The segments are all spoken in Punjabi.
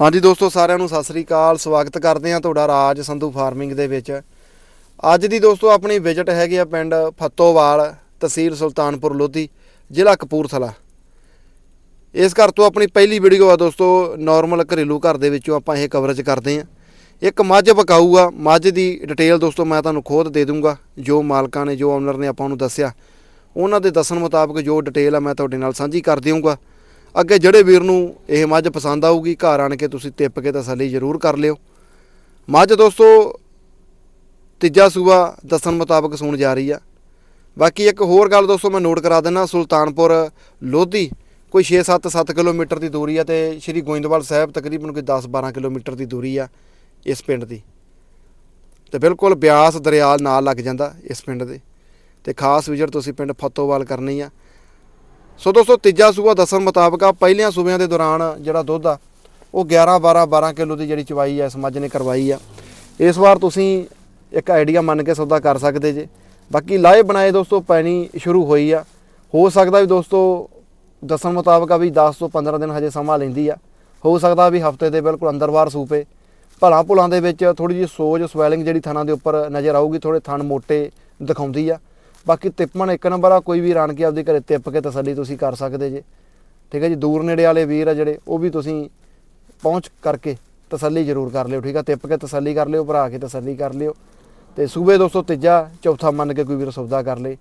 ਹਾਂਜੀ ਦੋਸਤੋ, ਸਾਰਿਆਂ ਨੂੰ ਸਤਿ ਸ੍ਰੀ ਅਕਾਲ। ਸਵਾਗਤ ਕਰਦੇ ਹਾਂ ਤੁਹਾਡਾ ਰਾਜ ਸੰਧੂ ਫਾਰਮਿੰਗ ਦੇ ਵਿੱਚ। ਅੱਜ ਦੀ ਦੋਸਤੋ, ਆਪਣੀ ਵਿਜ਼ਿਟ ਹੈਗੀ ਆ ਪਿੰਡ ਫੱਤੋਵਾਲ, ਤਹਿਸੀਲ ਸੁਲਤਾਨਪੁਰ, ਲੋਧੀ, ਜ਼ਿਲ੍ਹਾ ਕਪੂਰਥਲਾ। ਇਸ ਘਰ ਤੋਂ ਆਪਣੀ ਪਹਿਲੀ ਵੀਡੀਓ ਆ ਦੋਸਤੋ ਨਾਰਮਲ ਘਰੇਲੂ ਘਰ ਦੇ ਵਿੱਚੋਂ ਆਪਾਂ ਇਹ ਕਵਰੇਜ ਕਰਦੇ ਹਾਂ। ਇੱਕ ਮੱਝ ਬਕਾਊ ਆ ਮੱਝ ਦੀ ਡਿਟੇਲ ਦੋਸਤੋ, ਮੈਂ ਤੁਹਾਨੂੰ ਖੁਦ ਦੇ ਦੂੰਗਾ। ਜੋ ਮਾਲਕਾਂ ਨੇ, ਜੋ ਓਨਰ ਨੇ ਆਪਾਂ ਨੂੰ ਦੱਸਿਆ, ਉਹਨਾਂ ਦੇ ਦੱਸਣ ਮੁਤਾਬਕ ਜੋ ਡਿਟੇਲ ਆ ਮੈਂ ਤੁਹਾਡੇ ਨਾਲ ਸਾਂਝੀ ਕਰ ਦਿਆਂਗਾ ਅੱਗੇ ਜਿਹੜੇ ਵੀਰ ਨੂੰ ਇਹ ਮੱਝ ਪਸੰਦ ਆਊਗੀ, ਘਰ ਆਣ ਕੇ ਤੁਸੀਂ ਟਿੱਪ ਕੇ ਤਸੱਲੀ ਜ਼ਰੂਰ ਕਰ ਲਿਓ। ਮੱਝ ਦੋਸਤੋ, ਤੀਜਾ ਸੂਬਾ ਦੱਸਣ ਮੁਤਾਬਕ ਸੁਣ ਜਾ ਰਹੀ ਆ। ਬਾਕੀ ਇੱਕ ਹੋਰ ਗੱਲ ਦੋਸਤੋ ਮੈਂ ਨੋਟ ਕਰਾ ਦਿੰਦਾ ਸੁਲਤਾਨਪੁਰ ਲੋਧੀ। ਕੋਈ 6-7 7 ਕਿਲੋਮੀਟਰ ਦੀ ਦੂਰੀ ਆ ਤੇ ਸ਼੍ਰੀ ਗੋਇੰਦਵਾਲ ਸਾਹਿਬ ਤਕਰੀਬਨ ਕੋਈ 10-12 ਕਿਲੋਮੀਟਰ ਦੀ ਦੂਰੀ ਆ ਇਸ ਪਿੰਡ ਦੀ। ਤੇ ਬਿਲਕੁਲ ਬਿਆਸ ਦਰਿਆ ਨਾਲ ਲੱਗ ਜਾਂਦਾ ਇਸ ਪਿੰਡ ਦੇ। ਤੇ ਖਾਸ ਵਿਜ਼ਿਟ ਤੁਸੀਂ ਪਿੰਡ ਫਤੋਵਾਲ ਕਰਨੀ ਆ। ਸੋ ਦੋਸਤੋ, ਤੀਜਾ ਸੂਆ ਦੱਸਣ ਮੁਤਾਬਕ ਪਹਿਲਿਆਂ ਸੂਬਿਆਂ ਦੇ ਦੌਰਾਨ ਜਿਹੜਾ ਦੁੱਧ ਆ, ਉਹ 11 12 12 ਕਿਲੋ ਦੀ ਜਿਹੜੀ ਚਵਾਈ ਆ, ਇਸ ਮੱਝ ਨੇ ਕਰਵਾਈ ਆ। ਇਸ ਵਾਰ ਤੁਸੀਂ ਇੱਕ ਆਈਡੀਆ ਮੰਨ ਕੇ ਸੌਦਾ ਕਰ ਸਕਦੇ ਜੇ। ਬਾਕੀ ਲਾਏ ਬਣਾਏ ਦੋਸਤੋ, ਪੈਣੀ ਸ਼ੁਰੂ ਹੋਈ ਆ। ਹੋ ਸਕਦਾ ਵੀ ਦੋਸਤੋ, ਦੱਸਣ ਮੁਤਾਬਕ ਆ ਵੀ 10 ਤੋਂ 15 ਦਿਨ ਹਜੇ ਸਮਾਂ ਲੈਂਦੀ ਆ। ਹੋ ਸਕਦਾ ਵੀ ਹਫ਼ਤੇ ਦੇ ਬਿਲਕੁਲ ਅੰਦਰ-ਬਾਹਰ ਸੂਪੇ। ਭਲਾਂ ਭੁਲਾਂ ਦੇ ਵਿੱਚ ਥੋੜੀ ਜਿਹੀ ਸੋਜ, ਸਵੈਲਿੰਗ ਜਿਹੜੀ ਥਣਾਂ ਦੇ ਉੱਪਰ ਨਜ਼ਰ ਆਊਗੀ ਥੋੜੇ ਥਣ ਮੋਟੇ ਦਿਖਾਉਂਦੀ ਆ। ਬਾਕੀ ਤਿੱਪਣ ਇੱਕ ਨੰਬਰ ਆ, ਕੋਈ ਵੀ ਰਾਣ ਕੇ ਆਪਦੀ ਘਰੇ ਤਿੱਪ ਕੇ ਤਸੱਲੀ ਤੁਸੀਂ ਕਰ ਸਕਦੇ ਜੇ। ਠੀਕ ਹੈ ਜੀ, ਦੂਰ ਨੇੜੇ ਵਾਲੇ ਵੀਰ ਆ ਜਿਹੜੇ, ਉਹ ਵੀ ਤੁਸੀਂ ਪਹੁੰਚ ਕਰਕੇ ਤਸੱਲੀ ਜ਼ਰੂਰ ਕਰ ਲਿਓ, ਠੀਕ ਆ? ਤਿੱਪ ਕੇ ਤਸੱਲੀ ਕਰ ਲਿਓ, ਭਰਾ ਕੇ ਤਸੱਲੀ ਕਰ ਲਿਓ। ਤੇ ਸੂਬੇ ਦੋਸਤੋ, ਤੀਜਾ, ਚੌਥਾ ਮੰਨ ਕੇ ਕੋਈ ਵੀਰ ਸੌਦਾ ਕਰ ਲੇ।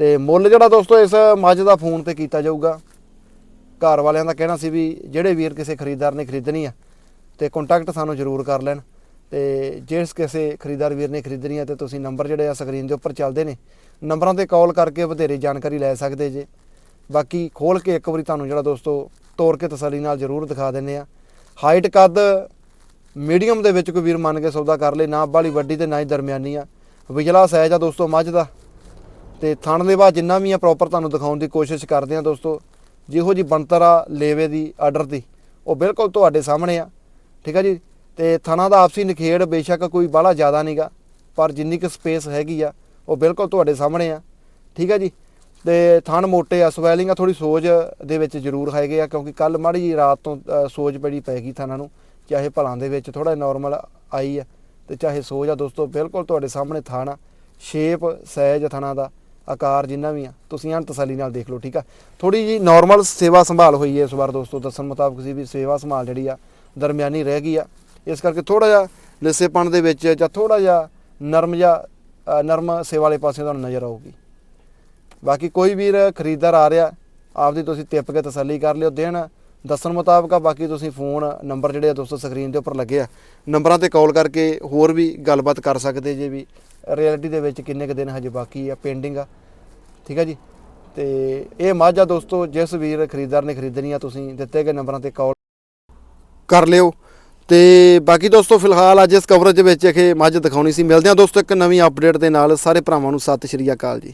ਤੇ ਮੁੱਲ ਜਿਹੜਾ ਦੋਸਤੋ, ਇਸ ਮੱਝ ਦਾ ਫੋਨ ਤੇ ਕੀਤਾ ਜਾਊਗਾ। ਘਰ ਵਾਲਿਆਂ ਦਾ ਕਹਿਣਾ ਸੀ ਵੀ ਜਿਹੜੇ ਵੀਰ ਕਿਸੇ ਖਰੀਦਦਾਰ ਨੇ ਖਰੀਦਣੀ ਆ, ਤੇ ਕੰਟੈਕਟ ਸਾਨੂੰ ਜ਼ਰੂਰ ਕਰ ਲੈਣ। ਤੇ ਜਿਸ ਕਿਸੇ ਖਰੀਦਦਾਰ ਵੀਰ ਨੇ ਖਰੀਦਣੀ ਆ ਤੇ ਤੁਸੀਂ ਨੰਬਰ ਜਿਹੜੇ ਆ ਸਕਰੀਨ ਦੇ ਉੱਪਰ ਚੱਲਦੇ ਨੇ। ਨੰਬਰਾਂ ਤੇ ਕਾਲ ਕਰਕੇ ਵਧੇਰੇ ਜਾਣਕਾਰੀ ਲੈ ਸਕਦੇ ਜੇ। ਬਾਕੀ ਖੋਲ ਕੇ ਇੱਕ ਵਾਰੀ ਤੁਹਾਨੂੰ ਜਿਹੜਾ ਦੋਸਤੋ ਤੋੜ ਕੇ ਤਸੱਲੀ ਨਾਲ ਜ਼ਰੂਰ ਦਿਖਾ ਦਿੰਨੇ ਆ। ਹਾਈਟ ਕੱਦ ਮੀਡੀਅਮ ਦੇ ਵਿੱਚ ਕੋਈ ਵੀਰ ਮੰਨ ਕੇ ਸੌਦਾ ਕਰ ਲੇ, ਨਾ ਬਾਲੀ ਵੱਡੀ ਤੇ ਨਾ ਹੀ ਦਰਮਿਆਨੀ ਆ। ਵਿਜਲਾ ਸਾਈਜ਼ ਆ ਦੋਸਤੋ ਮੱਝ ਦਾ। ਤੇ ਥਣ ਦੇ ਬਾਅਦ ਜਿੰਨਾ ਵੀ ਆ ਪ੍ਰੋਪਰ ਤੁਹਾਨੂੰ ਦਿਖਾਉਣ ਦੀ ਕੋਸ਼ਿਸ਼ ਕਰਦੇ ਆ ਦੋਸਤੋ, ਜਿਹੋ ਜੀ ਬਣਤਰ ਆ ਲੇਵੇ ਦੀ, ਆਰਡਰ ਦੀ, ਉਹ ਬਿਲਕੁਲ ਤੁਹਾਡੇ ਸਾਹਮਣੇ ਆ। ਠੀਕ ਆ ਜੀ? ਤੇ ਥਣਾ ਦਾ ਆਪਸੀ ਨਿਖੇੜ ਬੇਸ਼ੱਕ ਕੋਈ ਬਾਹਲਾ ਜ਼ਿਆਦਾ ਨਹੀਂਗਾ ਪਰ ਜਿੰਨੀ ਕੁ ਸਪੇਸ ਹੈਗੀ ਆ ਉਹ ਬਿਲਕੁਲ ਤੁਹਾਡੇ ਸਾਹਮਣੇ ਆ। ਠੀਕ ਆ ਜੀ? ਤੇ ਥਣ ਮੋਟੇ ਆ ਸਵੈਲਿੰਗ ਆ ਥੋੜੀ ਸੋਜ ਦੇ ਵਿੱਚ ਜ਼ਰੂਰ ਹੈਗੇ ਆ ਕਿਉਂਕਿ ਕੱਲ ਮਾੜੀ ਜੀ ਰਾਤ ਤੋਂ ਅ, ਸੋਜ ਬੜੀ ਪੈ ਗਈ ਥਣਾਂ ਨੂੰ ਚਾਹੇ ਭਲਾਂ ਦੇ ਵਿੱਚ ਥੋੜਾ ਨਾਰਮਲ ਆਈ ਆ ਤੇ ਚਾਹੇ ਸੋਜ ਆ ਦੋਸਤੋ ਬਿਲਕੁਲ ਤੁਹਾਡੇ ਸਾਹਮਣੇ ਥਣ ਆ ਸ਼ੇਪ ਸਾਈਜ਼ ਥਣਾ ਦਾ ਆਕਾਰ ਜਿੰਨਾ ਵੀ ਆ ਤੁਸੀਂ ਆਂ ਤਸੱਲੀ ਨਾਲ ਦੇਖ ਲਓ ਠੀਕ ਆ? ਥੋੜੀ ਜੀ ਨਾਰਮਲ ਸੇਵਾ ਸੰਭਾਲ ਹੋਈ ਹੈ ਇਸ ਵਾਰ ਦੋਸਤੋ ਦੱਸਣ ਮੁਤਾਬਕ ਸੀ ਵੀ ਸੇਵਾ ਸੰਭਾਲ ਜਿਹੜੀ ਆ ਦਰਮਿਆਨੀ ਰਹਿ ਗਈ ਆ। ਇਸ ਕਰਕੇ ਥੋੜਾ ਜਿਹਾ ਲਿੱਸੇਪਣ ਦੇ ਵਿੱਚ ਜਾਂ ਥੋੜਾ ਜਿਹਾ ਨਰਮ ਜਿਹਾ ਨਰਮ ਸੇਵਾ ਵਾਲੇ ਪਾਸੇ ਤੁਹਾਨੂੰ ਨਜ਼ਰ ਆਊਗੀ। ਬਾਕੀ ਕੋਈ ਵੀਰ ਖਰੀਦਦਾਰ ਆ ਰਿਹਾ, ਆਪਦੀ ਤੁਸੀਂ ਟਿੱਪ ਕੇ ਤਸੱਲੀ ਕਰ ਲਿਓ, ਦੇਣ ਦੱਸਣ ਮੁਤਾਬਕ ਆ, ਬਾਕੀ ਤੁਸੀਂ ਫੋਨ ਨੰਬਰ ਜਿਹੜੇ ਆ ਦੋਸਤੋ ਸਕਰੀਨ ਦੇ ਉੱਪਰ ਲੱਗੇ ਆ। ਨੰਬਰਾਂ ਤੇ ਕਾਲ ਕਰਕੇ ਹੋਰ ਵੀ ਗੱਲਬਾਤ ਕਰ ਸਕਦੇ ਜੇ ਵੀ, ਰਿਐਲਿਟੀ ਦੇ ਵਿੱਚ ਕਿੰਨੇ ਕੁ ਦਿਨ ਹਜੇ ਬਾਕੀ ਆ, ਪੈਂਡਿੰਗ ਆ। ਠੀਕ ਆ ਜੀ? ਤੇ ਇਹ ਮੱਝ ਆ ਦੋਸਤੋ, ਜਿਸ ਵੀਰ ਖਰੀਦਦਾਰ ਨੇ ਖਰੀਦਣੀ ਆ ਤੁਸੀਂ ਦਿੱਤੇ ਗਏ ਨੰਬਰਾਂ ਤੇ ਕਾਲ ਕਰ ਲਿਓ। ਤੇ ਬਾਕੀ ਦੋਸਤੋ, ਫਿਲਹਾਲ ਅੱਜ ਇਸ ਕਵਰੇਜ ਦੇ ਵਿੱਚ ਇਹ ਮੱਝ ਦਿਖਾਉਣੀ ਸੀ। ਮਿਲਦੇ ਆ ਦੋਸਤੋ ਇੱਕ ਨਵੀਂ ਅਪਡੇਟ ਦੇ ਨਾਲ। ਸਾਰੇ ਭਰਾਵਾਂ ਨੂੰ ਸਤਿ ਸ਼੍ਰੀ ਅਕਾਲ ਜੀ।